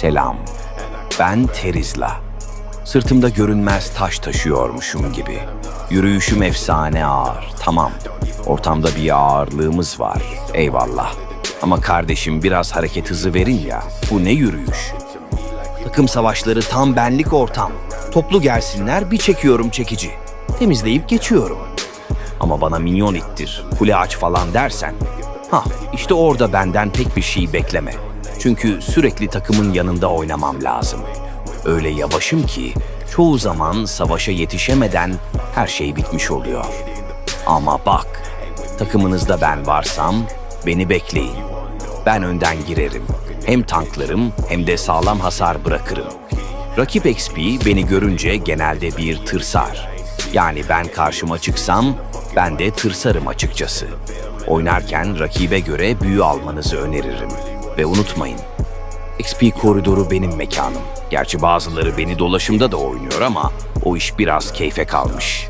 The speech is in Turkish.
Selam. Ben Terizla. Sırtımda görünmez taş taşıyormuşum gibi. Yürüyüşüm efsane ağır. Tamam. Ortamda bir ağırlığımız var. Eyvallah. Ama kardeşim biraz hareket hızı verin ya. Bu ne yürüyüş? Takım savaşları tam benlik ortam. Toplu gelsinler bir çekiyorum çekici. Temizleyip geçiyorum. Ama bana minyon ittir, kule aç falan dersen. Hah işte orada benden pek bir şey bekleme. Çünkü sürekli takımın yanında oynamam lazım. Öyle yavaşım ki çoğu zaman savaşa yetişemeden her şey bitmiş oluyor. Ama bak, takımınızda ben varsam beni bekleyin. Ben önden girerim. Hem tanklarım hem de sağlam hasar bırakırım. Rakip XP beni görünce genelde bir tırsar. Yani ben karşıma çıksam ben de tırsarım açıkçası. Oynarken rakibe göre büyü almanızı öneririm. Ve unutmayın, XP koridoru benim mekanım. Gerçi bazıları beni dolaşımda da oynuyor ama o iş biraz keyfe kalmış.